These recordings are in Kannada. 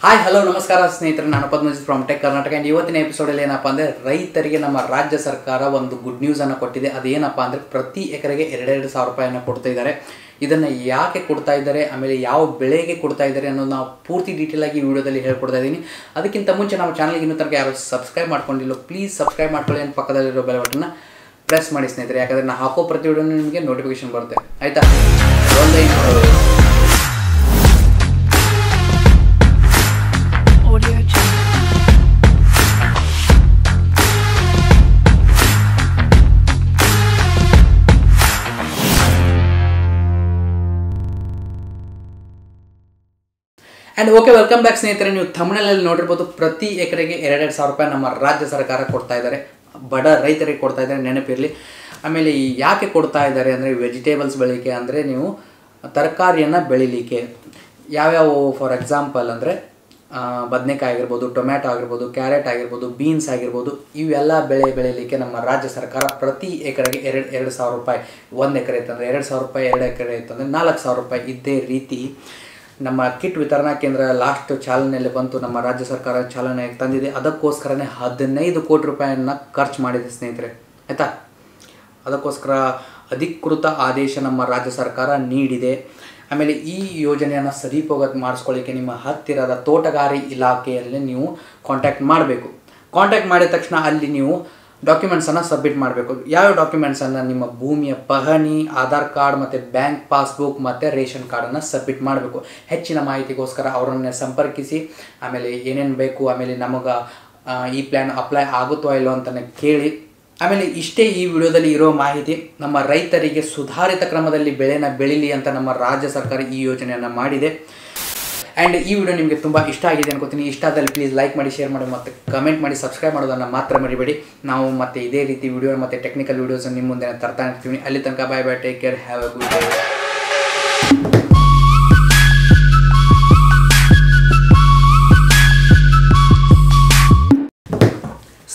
ಹಾಯ್ ಹಲೋ ನಮಸ್ಕಾರ ಸ್ನೇಹಿತರೆ. ನಾನು Padmajit from tech Karnataka and ಇವತ್ತಿನ ಎಪಿಸೋಡಲ್ಲಿ ಏನಪ್ಪ ಅಂದರೆ ರೈತರಿಗೆ ನಮ್ಮ ರಾಜ್ಯ ಸರ್ಕಾರ ಒಂದು ಗುಡ್ ನ್ಯೂಸನ್ನು ಕೊಟ್ಟಿದೆ. ಅದೇನಪ್ಪ ಅಂದರೆ ಪ್ರತಿ ಎಕರೆಗೆ ಎರಡೆರಡು ಸಾವಿರ ರೂಪಾಯಿಯನ್ನು ಕೊಡ್ತಾ ಇದ್ದಾರೆ. ಇದನ್ನು ಯಾಕೆ ಕೊಡ್ತಾ ಇದ್ದಾರೆ? ಆಮೇಲೆ ಯಾವ ಬೆಳೆಗೆ ಕೊಡ್ತಾ ಇದ್ದಾರೆ ಅನ್ನೋದು ನಾವು ಪೂರ್ತಿ ಡೀಟೇಲಾಗಿ ಆಗಿ ವಿಡಿಯೋದಲ್ಲಿ ಹೇಳ್ಕೊಡ್ತಾ ಇದ್ದೀನಿ. ಅದಕ್ಕಿಂತ ಮುಂಚೆ ನಮ್ಮ ಚಾನಲ್ಗೆ ಇನ್ನೂ ತನಕ ಯಾರು ಸಬ್ಸ್ಕ್ರೈಬ್ ಮಾಡ್ಕೊಂಡಿಲ್ಲ ಪ್ಲೀಸ್ ಸಬ್ಸ್ಕ್ರೈಬ್ ಮಾಡ್ಕೊಳ್ಳಿ ಅಂತ ಪಕ್ಕದಲ್ಲಿರೋ ಬೆಲ್ ಬಟನ್ನ ಪ್ರೆಸ್ ಮಾಡಿ ಸ್ನೇಹಿತರೆ. ಯಾಕಂದರೆ ನಾನು ಹಾಕೋ ಪ್ರತಿ ವಿಡಿಯೋನು ನಿಮಗೆ ನೋಟಿಫಿಕೇಶನ್ ಬರುತ್ತೆ. ಆಯಿತಾ? ಒಳ್ಳೆ ಆ್ಯಂಡ್ ಓಕೆ ವೆಲ್ಕಮ್ ಬ್ಯಾಕ್ ಸ್ನೇಹಿತರೆ. ನೀವು ತಮಿಳಲ್ಲಿ ನೋಡಿರ್ಬೋದು, ಪ್ರತಿ ಎಕರೆಗೆ ಎರಡೆರಡು ಸಾವಿರ ರೂಪಾಯಿ ನಮ್ಮ ರಾಜ್ಯ ಸರ್ಕಾರ ಕೊಡ್ತಾ ಇದ್ದಾರೆ. ಬಡ ರೈತರಿಗೆ ಕೊಡ್ತಾ ಇದ್ದಾರೆ ನೆನಪಿರಲಿ. ಆಮೇಲೆ ಯಾಕೆ ಕೊಡ್ತಾ ಇದ್ದಾರೆ ಅಂದರೆ ವೆಜಿಟೇಬಲ್ಸ್ ಬೆಳಿಲಿಕ್ಕೆ ಅಂದರೆ ನೀವು ತರಕಾರಿಯನ್ನು ಬೆಳಿಲಿಕ್ಕೆ. ಯಾವ್ಯಾವ ಫಾರ್ ಎಕ್ಸಾಂಪಲ್ ಅಂದರೆ ಬದನೆಕಾಯಿ ಆಗಿರ್ಬೋದು, ಟೊಮ್ಯಾಟೊ ಆಗಿರ್ಬೋದು, ಕ್ಯಾರೆಟ್ ಆಗಿರ್ಬೋದು, ಬೀನ್ಸ್ ಆಗಿರ್ಬೋದು, ಇವೆಲ್ಲ ಬೆಳೆ ಬೆಳೀಲಿಕ್ಕೆ ನಮ್ಮ ರಾಜ್ಯ ಸರ್ಕಾರ ಪ್ರತಿ ಎಕರೆಗೆ ಎರಡು ಎರಡು ಸಾವಿರ ರೂಪಾಯಿ. ಒಂದು ಎಕರೆ ಇತ್ತಂದರೆ ಎರಡು ಸಾವಿರ ರೂಪಾಯಿ, ಎರಡು ಎಕರೆ ಇತ್ತಂದರೆ ನಾಲ್ಕು ಸಾವಿರ ರೂಪಾಯಿ. ಇದ್ದೇ ರೀತಿ ನಮ್ಮ ಕಿಟ್ ವಿತರಣಾ ಕೇಂದ್ರ ಲಾಸ್ಟ್ ಚಾಲನೆಯಲ್ಲಿ ಬಂತು. ನಮ್ಮ ರಾಜ್ಯ ಸರ್ಕಾರ ಚಾಲನೆ ತಂದಿದೆ. ಅದಕ್ಕೋಸ್ಕರನೇ ಹದಿನೈದು ಕೋಟಿ ರೂಪಾಯಿಯನ್ನು ಖರ್ಚು ಮಾಡಿದೆ ಸ್ನೇಹಿತರೆ. ಆಯಿತಾ? ಅದಕ್ಕೋಸ್ಕರ ಅಧಿಕೃತ ಆದೇಶ ನಮ್ಮ ರಾಜ್ಯ ಸರ್ಕಾರ ನೀಡಿದೆ. ಆಮೇಲೆ ಈ ಯೋಜನೆಯನ್ನು ಸರಿಪೋಗ ಮಾಡಿಸ್ಕೊಳ್ಳಿಕ್ಕೆ ನಿಮ್ಮ ಹತ್ತಿರದ ತೋಟಗಾರಿ ಇಲಾಖೆಯಲ್ಲಿ ನೀವು ಕಾಂಟ್ಯಾಕ್ಟ್ ಮಾಡಬೇಕು. ಕಾಂಟ್ಯಾಕ್ಟ್ ಮಾಡಿದ ತಕ್ಷಣ ಅಲ್ಲಿ ನೀವು ಡಾಕ್ಯುಮೆಂಟ್ಸನ್ನು ಸಬ್ಮಿಟ್ ಮಾಡಬೇಕು. ಯಾವ ಡಾಕ್ಯುಮೆಂಟ್ಸನ್ನು ನಿಮ್ಮ ಭೂಮಿಯ ಪಹಣಿ, ಆಧಾರ್ ಕಾರ್ಡ್ ಮತ್ತು ಬ್ಯಾಂಕ್ ಪಾಸ್ಬುಕ್ ಮತ್ತು ರೇಷನ್ ಕಾರ್ಡನ್ನು ಸಬ್ಮಿಟ್ ಮಾಡಬೇಕು. ಹೆಚ್ಚಿನ ಮಾಹಿತಿಗೋಸ್ಕರ ಅವರನ್ನೇ ಸಂಪರ್ಕಿಸಿ, ಆಮೇಲೆ ಏನೇನು ಬೇಕು, ಆಮೇಲೆ ನಮಗೆ ಈ ಪ್ಲ್ಯಾನ್ ಅಪ್ಲೈ ಆಗುತ್ತೋ ಇಲ್ಲೋ ಅಂತಲೇ ಕೇಳಿ. ಆಮೇಲೆ ಇಷ್ಟೇ ಈ ವಿಡಿಯೋದಲ್ಲಿ ಇರೋ ಮಾಹಿತಿ, ನಮ್ಮ ರೈತರಿಗೆ ಸುಧಾರಿತ ಕ್ರಮದಲ್ಲಿ ಬೆಳೆನ ಬೆಳೀಲಿ ಅಂತ ನಮ್ಮ ರಾಜ್ಯ ಸರ್ಕಾರ ಈ ಯೋಜನೆಯನ್ನು ಮಾಡಿದೆ. ಆ್ಯಂಡ್ ಈ ವಿಡಿಯೋ ನಿಮಗೆ ತುಂಬ ಇಷ್ಟ ಆಗಿದೆ ಅನ್ಕೋತೀನಿ. ಇಷ್ಟ ಆದಲ್ಲಿ ಪ್ಲೀಸ್ ಲೈಕ್ ಮಾಡಿ ಶೇರ್ ಮಾಡಿ ಮತ್ತು ಕಮೆಂಟ್ ಮಾಡಿ ಸಬ್ಸ್ಕ್ರೈಬ್ ಮಾಡೋದನ್ನು ಮಾತ್ರ ಮರಿಬೇಡಿ. ನಾವು ಮತ್ತೆ ಇದೇ ರೀತಿ ವಿಡಿಯೋ ಮತ್ತು ಟೆಕ್ನಿಕಲ್ ವೀಡಿಯೋಸ್ ನಿಮ್ಮ ಮುಂದೆ ತರ್ತಾ ಇರ್ತೀವಿ. ಅಲ್ಲಿ ತನಕ bye bye take care have a good day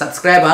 subscribe